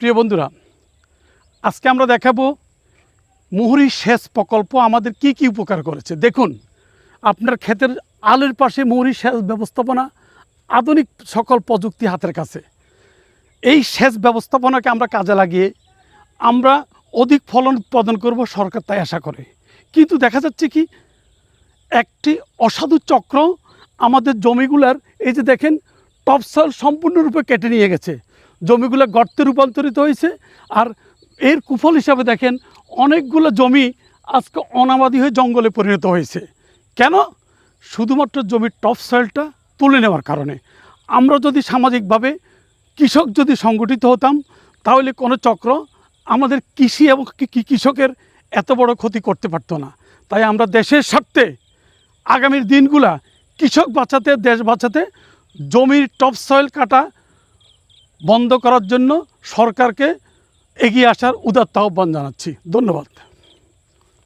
প্রিয় বন্ধুরা, আজকে আমরা দেখাবো মুহুরী সেচ প্রকল্প আমাদের কি কি উপকার করেছে। দেখুন, আপনার ক্ষেতের আলের পাশে মুহুরী সেচ ব্যবস্থাপনা আধুনিক সকল প্রযুক্তি হাতের কাছে। এই সেচ ব্যবস্থাপনাকে আমরা কাজে লাগিয়ে আমরা অধিক ফলন উৎপাদন করব সরকার তাই আশা করে। কিন্তু দেখা যাচ্ছে কি, একটি অসাধু চক্র আমাদের জমিগুলার, এই যে দেখেন, টপসল সম্পূর্ণরূপে কেটে নিয়ে গেছে। জমিগুলো গর্তে রূপান্তরিত হয়েছে। আর এর কুফল হিসাবে দেখেন, অনেকগুলো জমি আজকে অনাবাদি হয়ে জঙ্গলে পরিণত হয়েছে। কেন? শুধুমাত্র জমির টপ সয়েলটা তুলে নেওয়ার কারণে। আমরা যদি সামাজিকভাবে কৃষক যদি সংগঠিত হতাম, তাহলে কোনো চক্র আমাদের কৃষি এবং কৃষকের এত বড় ক্ষতি করতে পারতো না। তাই আমরা দেশের স্বার্থে আগামীর দিনগুলা কৃষক বাঁচাতে, দেশ বাঁচাতে জমির টপ সয়েল কাটা বন্ধ করার জন্য সরকারকে এগিয়ে আসার উদাত্ত আহ্বান জানাচ্ছি। ধন্যবাদ।